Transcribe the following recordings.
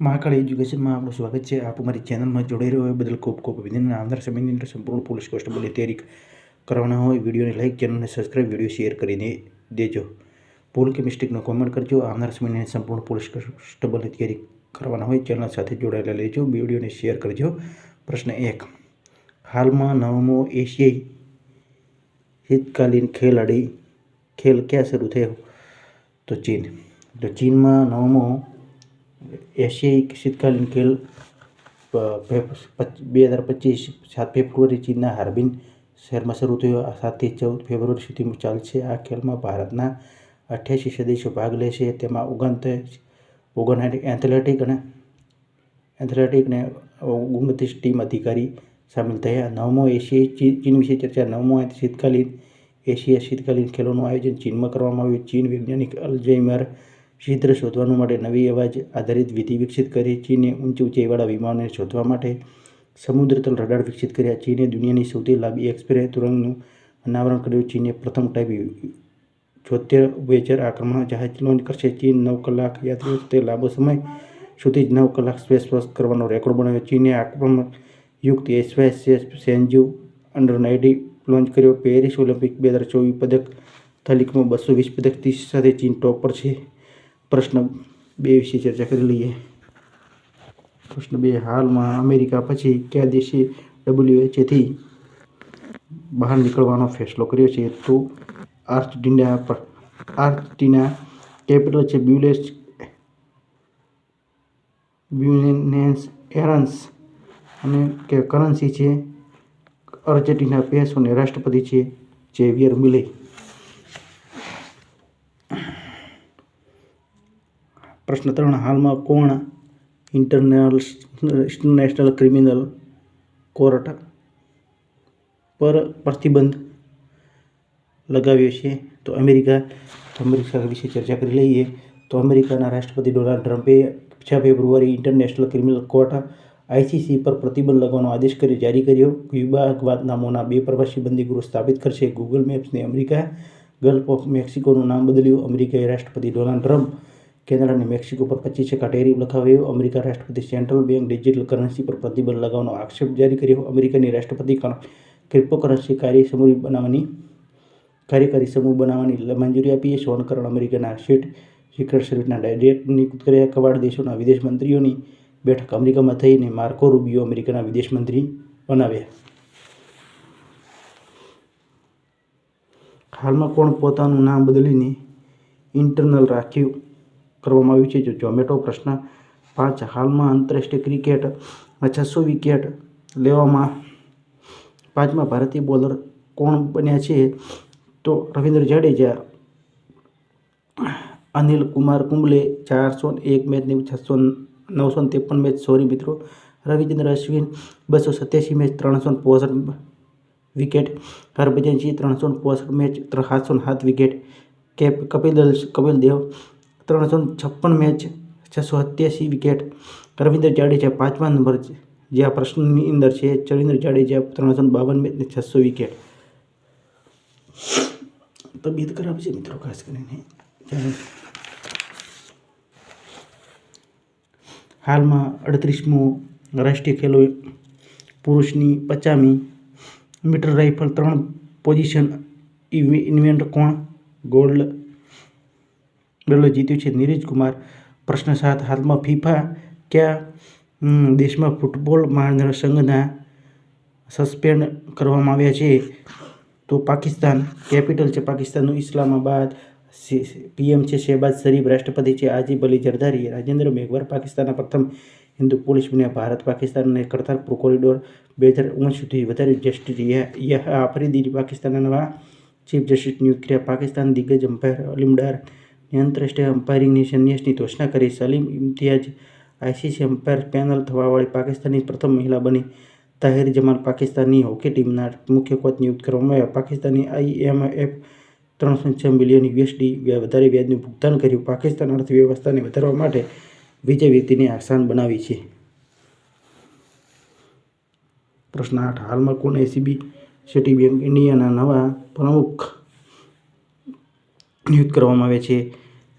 મહાકાળ એજ્યુકેશનમાં આપણું સ્વાગત છે. આપ અમારી ચેનલમાં જોડાઈ રહ્યો હોય, બદલ ખૂબ ખૂબ અભિનંદન. આવનાર સમયની અંદર સંપૂર્ણ પોલીસ કોન્સ્ટેબલની તૈયારી કરવાના હોય, વિડીયોને લાઇક ચેનલને સબસ્ક્રાઈબ વીડિયો શેર કરીને દેજો. ભૂલ કે મિસ્ટેકનો કોમેન્ટ કરજો. આવનાર સમયની સંપૂર્ણ પોલીસ કોન્સ્ટેબલની તૈયારી કરવાના હોય ચેનલ સાથે જોડાયેલા લેજો વિડીયોને શેર કરજો. પ્રશ્ન એક. હાલમાં નવમો એશિયાઈ શીતકાલીન ખેલાડી, ખેલ ક્યાં શરૂ થયો? તો ચીન. તો ચીનમાં નવમો એશિયાઈ શીતકાલીન ખેલ બે હજાર પચીસ સાત ફેબ્રુઆરી ચીનના હાર્બિન શહેરમાં શરૂ થયો. સાતથી ચૌદ ફેબ્રુઆરી સુધીમાં ચાલશે આ ખેલમાં ભારતના અઠ્યાસી સદસ્યો ભાગ લેશે. તેમાં ઓગણત્રીસ ઓગણસાઠ એથ્લેટિક અને એથ્લેટિક અને ઓગણત્રીસ ટીમ અધિકારી સામેલ થયા. નવમો એશિયાઈ ચીન વિશે ચર્ચા. નવમો શીતકાલીન એશિયા શીતકાલીન ખેલોનું આયોજન ચીનમાં કરવામાં આવ્યું. ચીન વૈજ્ઞાનિક અલ્ઝાઇમર છિદ્ર શોધવાનું માટે નવી અવાજ આધારિત વિધિ વિકસિત કરી ચીને ઊંચી ઊંચાઈવાળા વિમાનોને શોધવા માટે સમુદ્રતલ રડાર વિકસિત કર્યા. ચીને દુનિયાની સૌથી લાંબી એક્સપ્રેસ તુરંગનું અનાવરણ કર્યું. ચીને પ્રથમ ટાઈપ છોતેર વેચર આક્રમણ જહાજ લોન્ચ કરશે. ચીન નવ કલાક યાત્રીઓ તે લાંબો સમય સુધી જ નવ કલાક સ્પેસ વોક કરવાનો રેકોર્ડ બનાવ્યો. ચીને આક્રમણ યુક્ત એસવાયસ સેન્જુ અંડર નાઇન્ટી લોન્ચ કર્યો. પેરિસ ઓલિમ્પિક બે હજાર ચોવીસ પદક તાલીકમાં બસો વીસ પદક સાથે ચીન ટોપ પર છે. પ્રશ્ન બે વિશે ચર્ચા કરી લઈએ. પ્રશ્ન બે, હાલમાં અમેરિકા પછી કયા દેશે ડબ્લ્યુએચએથી બહાર નીકળવાનો ફેસલો કર્યો છે? તો આર્જેન્ટિના પર, આર્જેન્ટિના કેપિટલ છે બ્યુલેસ બ્યુનેન્સ એરન્સ અને કે કરન્સી છે અર્જેન્ટિના પેસો અને રાષ્ટ્રપતિ છે જેવિયર મિલે પ્રશ્ન ત્રણ હાલમાં કોણ? ઇન્ટરનેશનલ ઇન્ટરનેશનલ ક્રિમિનલ કોર્ટ પર પ્રતિબંધ લગાવ્યો છે. તો અમેરિકા તો અમેરિકા વિશે ચર્ચા કરી લઈએ. તો અમેરિકાના રાષ્ટ્રપતિ ડોનાલ્ડ ટ્રમ્પે છ ફેબ્રુઆરી ઇન્ટરનેશનલ ક્રિમિનલ કોર્ટ આઈસીસી પર પ્રતિબંધ લગાવવાનો આદેશ કરી જારી કર્યો. ક્યુબા ગુઆતનામોના બે પ્રવાસી બંદીગૃહ સ્થાપિત કરશે. ગૂગલ મેપ્સને અમેરિકા ગલ્ફ ઓફ મેક્સિકોનું નામ બદલ્યું. અમેરિકાએ રાષ્ટ્રપતિ ડોનાલ્ડ ટ્રમ્પ કેનેડા અને મેક્સિકો પર પચીસ ટકા ટેરિફ લખાવ્યો. અમેરિકા રાષ્ટ્રપતિ સેન્ટ્રલ બેંક ડિજિટલ કરન્સી પર પ્રતિબંધ લગાવવાનો આક્ષેપ જારી કર્યો. અમેરિકાની રાષ્ટ્રપતિ ક્રિપ્ટોકરન્સી કાર્ય સમૂહ બનાવવાની કાર્યકારી સમૂહ બનાવવાની મંજૂરી આપી સોન અમેરિકાના સીટ સિક્રેટ સર્વિસના ડાયરેક્ટર નિયુક્ત કર્યા કવાડ દેશોના વિદેશ મંત્રીઓની બેઠક અમેરિકામાં થઈને માર્કો રૂબિયો અમેરિકાના વિદેશ મંત્રી બનાવ્યા. હાલમાં કોણ પોતાનું નામ બદલીને ઇન્ટરનલ રાખ્યું? કરવામાં આવ્યું છે. જો ઝોમેટો પ્રશ્ન પાંચ હાલમાં આંતરરાષ્ટ્રીય ક્રિકેટમાં છસો વિકેટ લેવામાં પાંચમા ભારતીય બોલર કોણ બન્યા છે? તો રવિન્દ્ર જાડેજા, અનિલ કુમાર કુંબલે ચારસો એક મેચની છસો નવસો ત્રેપન મેચ. સોરી મિત્રો, રવિચંદ્ર અશ્વિન બસો સત્યાસી મેચ, ત્રણસો પોસઠ વિકેટ. હરભજન સિંહ ત્રણસો પોસઠ મેચ સાતસો સાત વિકેટ. કેપ કપિલ દેવ કપિલ દેવ ત્રણસો છપ્પન મેચ છસો સત્યાસી વિકેટ રવિન્દ્ર જાડેજા પાંચમા નંબર જે આ પ્રશ્નની અંદર છે રવિન્દ્ર જાડેજા ત્રણસો બાવન મેચ ને છસો વિકેટ તબિયત ખરાબ છે મિત્રો, ખાસ કરીને. ચાલો. હાલમાં અડત્રીસમો રાષ્ટ્રીય ખેલો પુરુષની પચામી મીટર રાઇફલ ત્રણ પોઝિશન ઇવેન્ટ કોણ? ગોલ્ડ મેડલ જીત્યું છે. નીરજ કુમાર પ્રશ્ન સાત, હાલમાં ફિફા કયા દેશમાં ફૂટબોલ મહાસંઘના સસ્પેન્ડ કરવામાં આવ્યા છે? તો પાકિસ્તાન કેપિટલ છે. પાકિસ્તાનનું ઇસ્લામાબાદ પીએમ છે. શહેબાઝ શરીફ રાષ્ટ્રપતિ છે. આજીબ અલી જરદારી, રાજેન્દ્ર મેઘવર પાકિસ્તાનના પ્રથમ હિન્દુ પોલીસ બન્યા. ભારત, પાકિસ્તાન અને કરતારપુર કોરિડોર બે હજાર ઓગણીસ સુધી વધારે જસ્ટિસ યહ આફરીદી પાકિસ્તાનના નવા ચીફ જસ્ટિસ નિયુક્ત કર્યા. પાકિસ્તાન દિગ્ગજ અમ્પાયર અલીમડાર આંતરરાષ્ટ્રીય અમ્પાયરિંગની સંન્યાસની ઘોષણા કરી Salim Imtiaz ICC umpire panel થવાવાળી પાકિસ્તાનની પ્રથમ મહિલા બની. તાહિર જમાલ પાકિસ્તાનની હોકી ટીમના મુખ્ય કોચ નિયુક્ત કરવામાં આવ્યા. પાકિસ્તાની આઈએમએફ ત્રણસો છ મિલિયન યુએસડી વધારે વ્યાજનું ભુગતાન કર્યું. પાકિસ્તાન અર્થવ્યવસ્થાને વધારવા માટે વિજય વ્યક્તિને આસાન બનાવી છે. પ્રશ્ન આઠ. હાલમાં કોણ એસીબી સિટી બેંક ઇન્ડિયાના નવા પ્રમુખ નિયુક્ત કરવામાં આવે છે.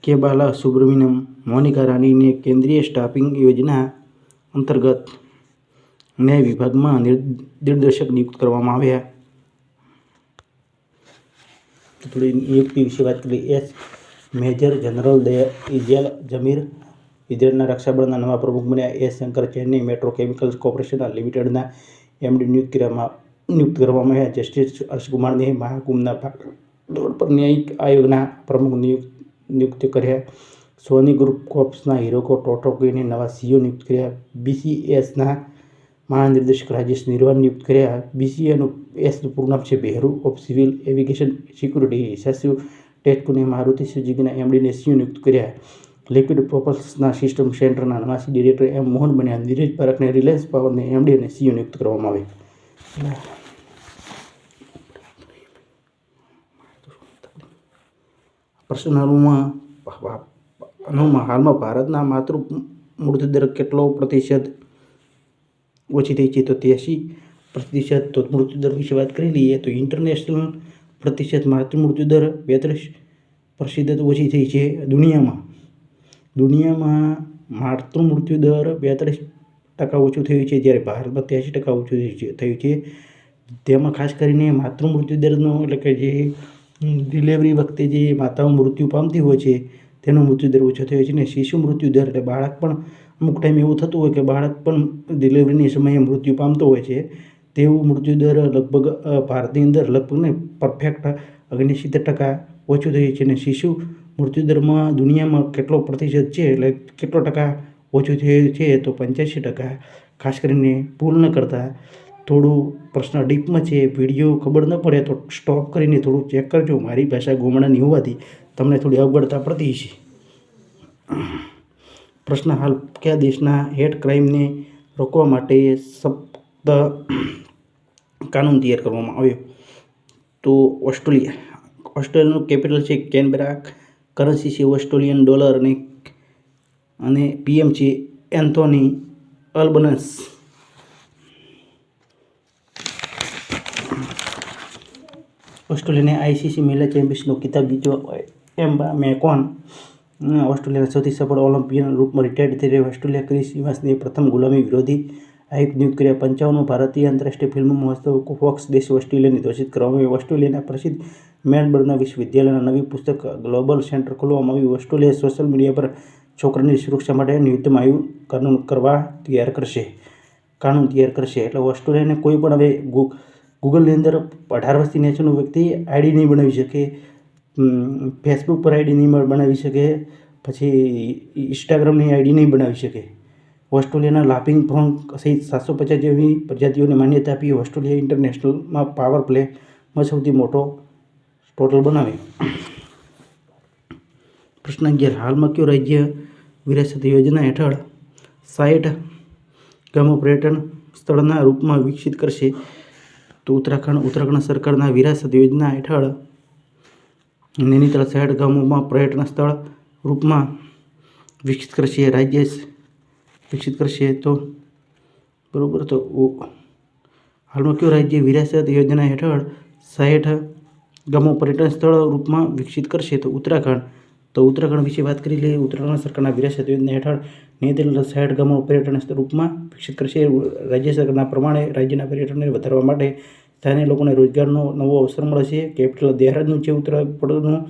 કે બાલા સુબ્રમણ્યમ મોનિકા રાનીને કેન્દ્રીય સ્ટાફિંગ યોજના અંતર્ગત ન્યાય વિભાગમાં દિગ્દર્શક નિયુક્ત કરવામાં આવ્યા. થોડી નિયુક્તિ વિશે વાત કરી એસ. મેજર જનરલ ઇજેલ જમીર ઇઝરાયલના રક્ષાબળના નવા પ્રમુખ બન્યા. S. Shankar Chennai Metro Chemicals Corporation લિમિટેડના એમડી નિયુક્ત કરવામાં નિયુક્ત કરવામાં આવ્યા. જસ્ટિસ હર્ષકુમારને મહાકુંભના ભાગદોડ પર ન્યાયિક આયોગના પ્રમુખ નિયુક્ત નિયુક્ત કર્યા. સોની ગ્રુપ કોર્પ્સના હિરોકો ટોટોકીને નવા સીઓ નિયુક્ત કર્યા. બીસીએસના મહાનિર્દેશક રાજેશ નિર્વાણ નિયુક્ત કર્યા. બીસીએનું એસનું પૂરું નામ છે bureau of civil aviation security. સચિવ ટેટકુને મારુતિ સુઝુકીના એમડીને સીઓ નિયુક્ત કર્યા. લિક્વિડ પ્રોપલ્સના સિસ્ટમ સેન્ટરના નવાસી ડિરેક્ટર એમ મોહન બન્યા. નીરજ પારખને રિલાયન્સ પાવરને એમડી અને સીઓ નિયુક્ત કરવામાં આવે. પ્રશ્નોમાં હાલમાં ભારતના માતૃ મૃત્યુદર કેટલો પ્રતિશત? ઓછી થઈ છે તો ત્યાંસી પ્રતિશત. તો મૃત્યુદર વિશે વાત કરી લઈએ તો ઇન્ટરનેશનલ પ્રતિશત માતૃ મૃત્યુદર બેત્રીસ પ્રતિશત ઓછી થઈ છે દુનિયામાં. દુનિયામાં માતૃ મૃત્યુદર બેત્રીસ ટકા ઓછું થયું છે જ્યારે ભારતમાં ત્યાંસી ટકા ઓછું થયું છે તેમાં ખાસ કરીને માતૃ મૃત્યુદરનો એટલે કે જે ડિલિવરી વખતે જે માતાઓ મૃત્યુ પામતી હોય છે, તેનો મૃત્યુદર ઓછો થયો છે ને શિશુ મૃત્યુદર એટલે બાળક પણ અમુક ટાઈમ એવું થતું હોય કે બાળક પણ ડિલિવરીની સમયે મૃત્યુ પામતો હોય છે, તેવું મૃત્યુદર લગભગ ભારતની અંદર લગભગ ને પરફેક્ટ ઓગણસિત્તેર ટકા ઓછું થયું છે અને શિશુ મૃત્યુદરમાં દુનિયામાં કેટલો પ્રતિશત છે એટલે કેટલો ટકા ઓછું થયું છે તો પંચ્યાસી ટકા, ખાસ કરીને ભૂલ ન કરતા. થોડું પ્રશ્ન ડીપમાં છે, વીડિયો ખબર ન પડે તો સ્ટોપ કરીને થોડું ચેક કરજો. મારી ભાષા ગોમડાની હોવાથી તમને થોડી અવગડતા પડતી છે પ્રશ્ન હાલ કયા દેશના હેટ ક્રાઇમને રોકવા માટે શબ્દ કાનૂન તૈયાર કરવામાં આવ્યો? તો ઓસ્ટ્રેલિયા. ઓસ્ટ્રેલિયાનું કેપિટલ છે કેનબેરા, કરન્સી છે ઓસ્ટ્રેલિયન ડોલર અને અને પીએમ છે એન્થોની અલ્બનસ. ઓસ્ટ્રેલિયાને આઈસીસી મહિલા ચેમ્પિયન્સનો ખિતાબ જીત્યો. એમ્બા મેકોન ઓસ્ટ્રેલિયાના સૌથી સફળ ઓલિમ્પિયન રૂપમાં રિટાયર્ડ થઈ રહ્યા ઓસ્ટ્રેલિયા ક્રિસ ઇવાન્સને પ્રથમ ગુલામી વિરોધી આયુક્ત નિયુક્ત કર્યા. પંચાવનમો ભારતીય આંતરરાષ્ટ્રીય ફિલ્મ મહોત્સવ ફોક્સ દેશ ઓસ્ટ્રેલિયાની ઘોષિત કરવામાં આવ્યો. ઓસ્ટ્રેલિયાના પ્રસિદ્ધ મેનબર્ગના વિશ્વવિદ્યાલયના નવી પુસ્તક ગ્લોબલ સેન્ટર ખોલવામાં આવ્યું. ઓસ્ટ્રેલિયા સોશિયલ મીડિયા પર છોકરાની સુરક્ષા માટે ન્યૂનતમ આયુ કાનૂન કરવા તૈયાર કરશે. કાનૂન તૈયાર કરશે. એટલે ઓસ્ટ્રેલિયાને કોઈ પણ હવે ગૂગલની અંદર અઢાર વર્ષથી નીચેનો વ્યક્તિ આઈડી નહીં બનાવી શકે ફેસબુક પર આઈડી નહીં બનાવી શકે, પછી ઇન્સ્ટાગ્રામની આઈડી નહીં બનાવી શકે. ઓસ્ટ્રેલિયાના લાફિંગ ફ્રોગ સહિત સાતસો પચાસ જેવી પ્રજાતિઓને માન્યતા આપી ઓસ્ટ્રેલિયા ઇન્ટરનેશનલમાં પાવર પ્લેમાં સૌથી મોટો ટોટલ બનાવે. પ્રશ્ન અગિયાર. હાલમાં કયો રાજ્ય વિરાસત યોજના હેઠળ સાઠ ગામો પર્યટન સ્થળના રૂપમાં વિકસિત કરશે? તો ઉત્તરાખંડ ઉત્તરાખંડ સરકારના વિરાસત યોજના હેઠળ નૈનીતાલ શહેર ગામોમાં પર્યટન સ્થળ રૂપમાં વિકસિત કરશે રાજ્ય વિકસિત કરશે તો બરાબર તો હાલમાં કયું રાજ્ય વિરાસત યોજના હેઠળ સાઠ ગામો પર્યટન સ્થળ રૂપમાં વિકસિત કરશે તો ઉત્તરાખંડ? તો ઉત્તરાખંડ વિશે વાત કરી લઈએ. ઉત્તરાખંડ સરકારના વિરાસત યોજના હેઠળ નિયંત્રિત સાઠ ગામો પર્યટન રૂપમાં વિકસિત કરશે. રાજ્ય સરકારના પ્રમાણે રાજ્યના પર્યટનને વધારવા માટે સ્થાનિક લોકોને રોજગારનો નવો અવસર મળશે. કેપિટલ દેહરાદૂન છે ઉત્તરાખંડનું.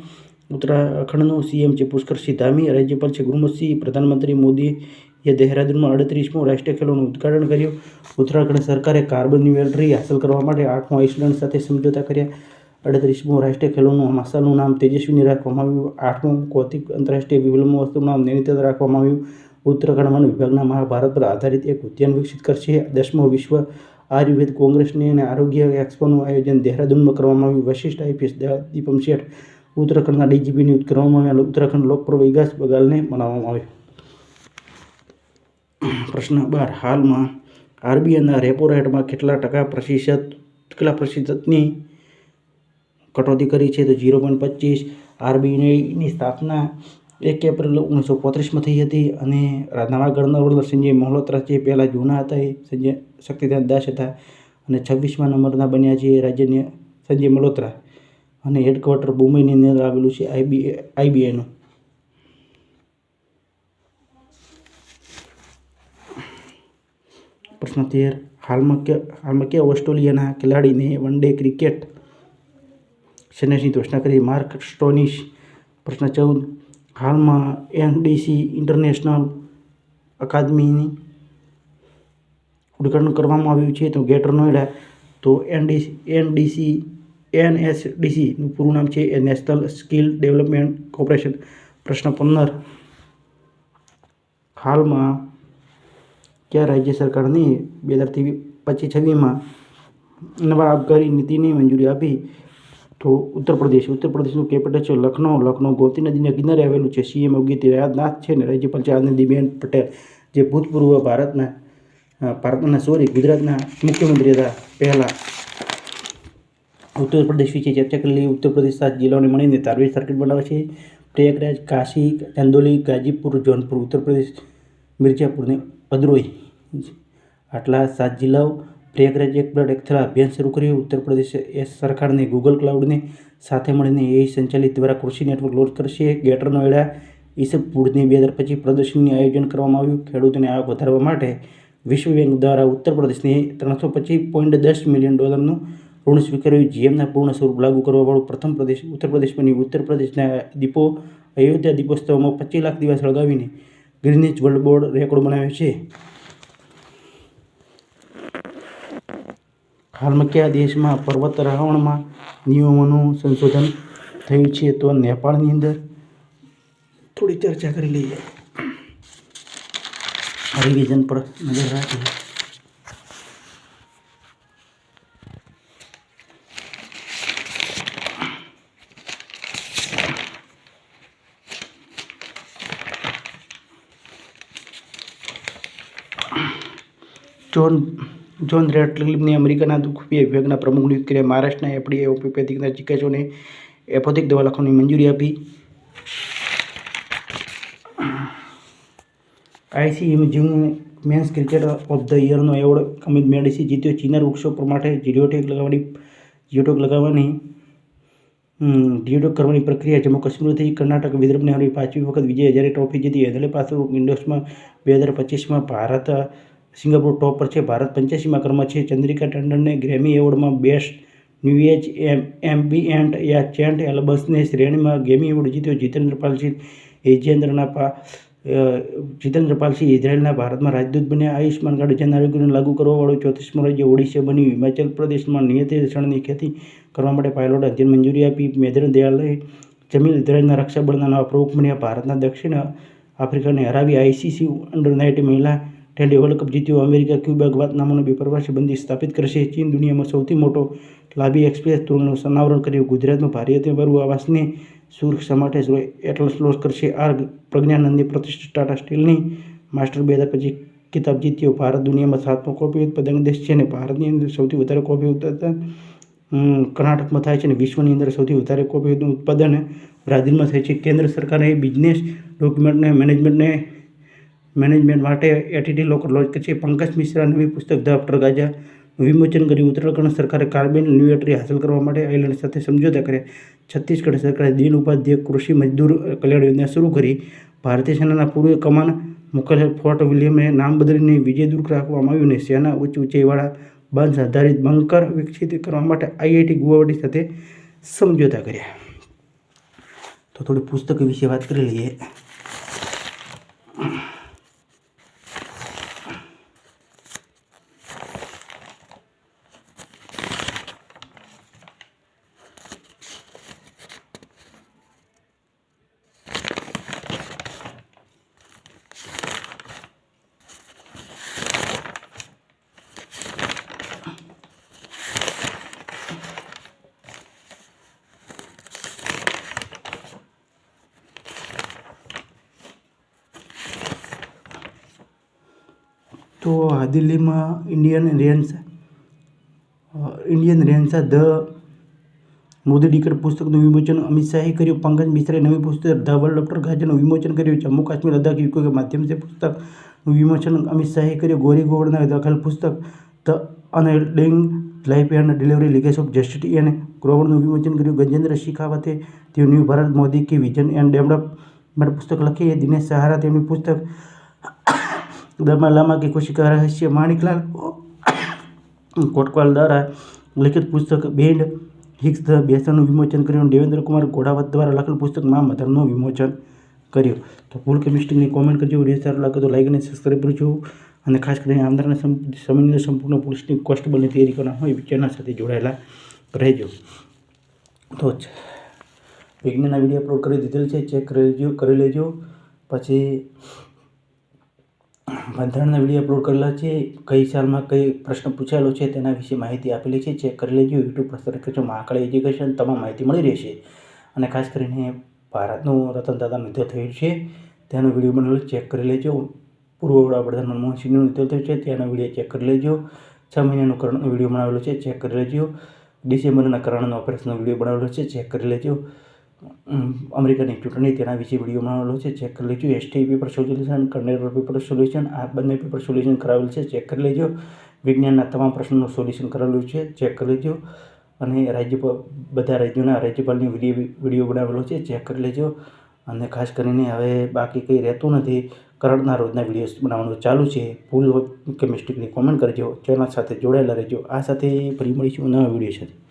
ઉત્તરાખંડનું સીએમ છે પુષ્કરસિંહ ધામી રાજ્યપાલ છે ગુરુમતસિંહ પ્રધાનમંત્રી મોદીએ દેહરાદૂનમાં અડત્રીસમું રાષ્ટ્રીય ખેલોનું ઉદઘાટન કર્યું. ઉત્તરાખંડ સરકારે કાર્બન ન્યુટ્રી હાંસલ કરવા માટે આઠમો આઇસલેન્ડ સાથે સમજોતા કર્યા. અડત્રીસમો રાષ્ટ્રીય ખેલોનું માસાનું નામ તેજસ્વીને રાખવામાં આવ્યું. આઠમું કૌતિક આંતરરાષ્ટ્રીય વિવલમું વસ્તુનું નામ નૈનીતાલ રાખવામાં આવ્યું. ઉત્તરાખંડ વન વિભાગના મહાભારત પર આધારિત એક ઉદ્યાન વિકસિત કરશે. દસમો વિશ્વ આયુર્વેદ કોંગ્રેસની અને આરોગ્ય એક્સપોનું આયોજન દેહરાદૂનમાં કરવામાં આવ્યું. વશિષ્ઠ આઈપીએસ દીપમ શેઠ ઉત્તરાખંડના ડીજીપી નિયુક્ત કરવામાં આવ્યા ઉત્તરાખંડ લોકપ્રિય વિકાસ બગાલને બનાવવામાં આવ્યો પ્રશ્ન બાર. હાલમાં આરબીઆઈના રેપો રેટમાં કેટલા ટકા પ્રતિશત, કેટલા પ્રતિશતની કટોતી કરી છે તો ઝીરો પોઈન્ટ પચીસ આરબીઆઈની સ્થાપના એક એપ્રિલ ઓગણીસો પોત્રીસમાં થઈ હતી અને નવા ગવર્નર સંજય મલ્હોત્રા જે પહેલાં જૂના હતા એ સંજય શક્તિકાંત દાસ હતા અને છવ્વીસમા નંબરના બન્યા છે રાજ્યની સંજય મલ્હોત્રા અને હેડક્વાર્ટર મુંબઈની અંદર આવેલું છે આઈબીએ આઈબીઆઈનું. પ્રશ્ન તેર, હાલમાં કે હાલમાં કે ઓસ્ટ્રેલિયાના ખેલાડીને વન ડે ક્રિકેટ સેનેસની ઘોષણા કરી માર્ક સ્ટોનિશ, પ્રશ્ન ચૌદ, હાલમાં એનડીસી ઇન્ટરનેશનલ અકાદમીની ઉદ્ઘાટન કરવામાં આવ્યું છે. તો ગેટર નોઈડા તો એનડીસી એનડીસી એનએસડીસીનું પૂરું નામ છે એ નેશનલ સ્કિલ ડેવલપમેન્ટ કોર્પોરેશન. પ્રશ્ન પંદર, હાલમાં કયા રાજ્ય સરકારની બે હજાર પચીસ છવ્વીસમાં નવા આબકારી નીતિની મંજૂરી આપી? તો ઉત્તર પ્રદેશ, ઉત્તર પ્રદેશનું કેપિટલ છે લખનઉ. લખનઉ ગોમતી નદીના કિનારે આવેલું છે. સીએમ યોગી રાજનાથ છે ને રાજ્યપાલ છે આનંદીબેન પટેલ જે ભૂતપૂર્વ ભારતના ભારતના સોરી ગુજરાતના મુખ્યમંત્રી હતા પહેલાં. ઉત્તર પ્રદેશ વિશે ચર્ચા કરેલી ઉત્તર પ્રદેશ સાત જિલ્લાઓને મળીને તારવી સર્કિટ બનાવે છે. પ્રયાગરાજ, કાશી ચંદોલી ગાજીપુર, જૌનપુર, ઉત્તર પ્રદેશ મિર્જાપુર ને ભદોઈ આટલા સાત જિલ્લાઓ પ્રયાગરાજ એક બ્લડ એક થરા અભિયાન શરૂ કર્યું. ઉત્તર પ્રદેશ એ સરકારને ગૂગલ ક્લાઉડને સાથે મળીને એ સંચાલિત દ્વારા કૃષિ નેટવર્ક લોન્ચ કરશે. ગેટર નોઈડા ઈસબ ફૂડની બે હજાર પચીસ પ્રદર્શનનું આયોજન કરવામાં આવ્યું. ખેડૂતોને આવક વધારવા માટે વિશ્વ બેંક દ્વારા ઉત્તર પ્રદેશને ત્રણસો પચીસ પોઈન્ટ દસ મિલિયન ડોલરનું ઋણ સ્વીકાર્યું. જીએમના પૂર્ણ સ્વરૂપ લાગુ કરવાવાળું પ્રથમ પ્રદેશ ઉત્તર પ્રદેશ બન્યું. ઉત્તર પ્રદેશના દીપો અયોધ્યા દીપોત્સવમાં પચીસ લાખ દિવસ સળગાવીને ગ્રીનિચ વર્લ્ડ બોર્ડ રેકોર્ડ બનાવ્યો છે. હાલમાં કયા દેશમાં પર્વતારોહણમાં નિયમોનું સંશોધન થયું છે, તો નેપાળની અંદર થોડી ચર્ચા કરી લઈએ. રિવિઝન પર નજર રાખીએ. જોન જોન રેડક્લિફને અમેરિકાના ખુફિયા વિભાગના પ્રમુખ નિયુક્ત કર્યા. મહારાષ્ટ્રના એફડીએ ઓપીપેથિકના ચિકિત્સકોને એપોથિક દવા લખવાની મંજૂરી આપી. આઈસીએમ જીમ મેન્સ ક્રિકેટર ઓફ ધ યરનો એવોર્ડ અમિત મેડિસી જીત્યો ચીના વૃક્ષો માટે જીરોટેક લગાવવાની જીરોટેક લગાવવાની જીરોટેક કરવાની પ્રક્રિયા જમ્મુ કાશ્મીરથી કર્ણાટક વિદર્ભને હરાવી. પાંચમી વખત વિજય હજારે ટ્રોફી જીતી. હેદલે પાછું ઇન્ડોસમાં બે હજાર પચીસમાં ભારત સિંગાપુર ટોપ પર છે. ભારત પંચ્યાસીમાં ક્રમમાં છે. ચંદ્રિકા ટંડનને ગ્રેમી એવોર્ડમાં બેસ્ટ ન્યૂ એજ એમ એમ્બિએન્ટ યા ચેન્ટ એલબસને શ્રેણીમાં ગેમી એવોર્ડ જીત્યો. જીતેન્દ્ર પાલસિંહ એજેન્દ્રના પા જીતેન્દ્ર પાલસિંહ ભારતમાં રાજદૂત બન્યા. આયુષ્માન કાર્ડ જન આરોગ્યને લાગુ કરવાવાળું ચોત્રીસમું રાજ્ય ઓડિશા બન્યું. હિમાચલ પ્રદેશમાં નિયત શણની ખેતી કરવા માટે પાયલોટ અધ્યયન મંજૂરી આપી. મેજર દયાલય, જમીલ ઇઝરાયેલના રક્ષાબળના નવા પ્રમુખ બન્યા. ભારતના દક્ષિણ આફ્રિકાને હરાવી આઈસીસી અંડર નાઇન્ટી મહિલા ટેન્ટી વર્લ્ડ કપ જીત્યો, અમેરિકા ક્યુબા ગ્વાતનામાનો બેપરવાસી બંદી સ્થાપિત કરશે. ચીન દુનિયામાં સૌથી મોટો લાંબી એક્સપ્રેસ તુરણનું અનાવરણ કર્યું. ગુજરાતમાં ભારતીય વરુ આવાસની સુરક્ષા માટે એટલસ લોસ કરશે. આર પ્રજ્ઞાનંદની પ્રતિષ્ઠિત ટાટા સ્ટીલની માસ્ટર બે હજાર પચીસ કિતાબ જીત્યો. ભારત દુનિયામાં સાતમો કોફી ઉત્પાદન દેશ છે અને ભારતની અંદર સૌથી વધારે કોફી ઉત્પાદન કર્ણાટકમાં થાય છે અને વિશ્વની અંદર સૌથી વધારે કોફીનું ઉત્પાદન બ્રાઝિલમાં થાય છે. કેન્દ્ર સરકારે બિઝનેસ ડોક્યુમેન્ટને, મેનેજમેન્ટને મેનેજમેન્ટ માટે એટીટી લોકર લોન્ચ કરશે પંકજ મિશ્રા નવી પુસ્તક ધ આફ્ટર ગાજા વિમોચન કર્યું. ઉત્તરાખંડ સરકારે કાર્બન ન્યુટ્રી હાંસલ કરવા માટે આઇલેન્ડ સાથે સમજોતા કર્યા. છત્તીસગઢ સરકારે દીન ઉપાધ્યાય કૃષિ મજદૂર કલ્યાણ યોજના શરૂ કરી. ભારતીય સેનાના પૂર્વ કમાન મોકલેલ ફોર્ટ વિલિયમને નામ બદલીને વિજય દુર્ગ રાખવામાં આવ્યું અને સેના ઉચ્ચ ઊંચાઈવાળા બાંસ આધારિત બંકર વિકસિત કરવા માટે આઈઆઈટી ગુવાહાટી સાથે સમજોતા કર્યા. તો થોડી પુસ્તક વિશે વાત કરી લઈએ. તો દિલ્હીમાં Indian renaissance Indian renaissance the Modi decade પુસ્તકનું વિમોચન અમિત શાહે કર્યું. પંકજ મિશ્રાએ નવી પુસ્તક, ધ વર્લ્ડ ડોક્ટર ગાજાનું વિમોચન કર્યું જમ્મુ કાશ્મીર લદ્દાખ યુકો માધ્યમથી પુસ્તકનું વિમોચન અમિત શાહે કર્યું. ગોરી ગોવર્ધના દખલ પુસ્તક, the unyielding life and delivery legacy of justice and ગ્રોવરનું વિમોચન કર્યું. ગજેન્દ્ર શેખાવતે તેઓ ન્યૂ ભારત મોદી કે વિઝન એન્ડ ડેવલપમેન્ટ પુસ્તક લખી. દિનેશ સહારા તેમની પુસ્તક દમા લામા કે કોશિકા રહસ્ય માણિકલાલ કોટકવાલ દ્વારા લિખિત પુસ્તક બેન્ડ હિક્સ ધ બેસણનું વિમોચન કર્યું દેવેન્દ્ર કુમાર ઘોડાવત દ્વારા લખેલ પુસ્તકમાં મધરનું વિમોચન કર્યું. તો ફૂલ કેમિસ્ટ્રીની કોમેન્ટ કરજો, વીડિયો સારો લાગે તો લાઈક અને સબસ્ક્રાઈબ કરજો. અને ખાસ કરીને આંધ્રના સમયની સંપૂર્ણ પોલીસની કોન્સ્ટેબલની તૈયારી કરવાના હોય વિચારના સાથે જોડાયેલા રહેજો. તો વિજ્ઞાનના વીડિયો અપલોડ કરી દીધેલ છે ચેક કરી લેજો કરી લેજો. પછી બંધારણના વીડિયો અપલોડ કરેલા છે. કઈ સાલમાં કઈ પ્રશ્ન પૂછાયેલો છે તેના વિશે માહિતી આપેલી છે. ચેક કરી લેજો. યુટ્યુબ પર સર્ચ કરજો. એજ્યુકેશન તમામ માહિતી મળી રહેશે. અને ખાસ કરીને ભારતનું રતન દાદાનું નિધન થયું છે. તેનો વીડિયો બનેલો ચેક કરી લેજો. પૂર્વ વડાપ્રધાન મનમોહન સિંહનું થયું છે. તેનો વીડિયો ચેક કરી લેજો. છ મહિનાનું કરણનો વીડિયો બનાવેલો છે. ચેક કરી લેજો. ડિસેમ્બરના કરણનો ઓપરેશનનો વીડિયો બનાવેલો છે. ચેક કરી લેજો. અમેરિકાની ચૂંટણી તેના વિશે વીડિયો બનાવેલો છે. ચેક કરી લેજો. એસટી પેપર સોલ્યુશન કર્નેટર પેપર સોલ્યુશન આ બંને પેપર સોલ્યુશન કરાવેલ છે. ચેક કરી લેજો. વિજ્ઞાનના તમામ પ્રશ્નોનું સોલ્યુશન કરેલું છે. ચેક કરી લેજો. અને રાજ્યપાલ બધા રાજ્યોના રાજ્યપાલની વીડિયો વીડિયો બનાવેલો છે. ચેક કરી લેજો. અને ખાસ કરીને હવે બાકી કંઈ રહેતું નથી, કરડના રોજના વિડીયોઝ બનાવવાનું ચાલુ છે. ભૂલ કે મિસ્ટેકની કોમેન્ટ કરજો. ચેનલ સાથે જોડાયેલા રહેજો. આ સાથે ફરી મળીશું નવા વીડિયો સાથે.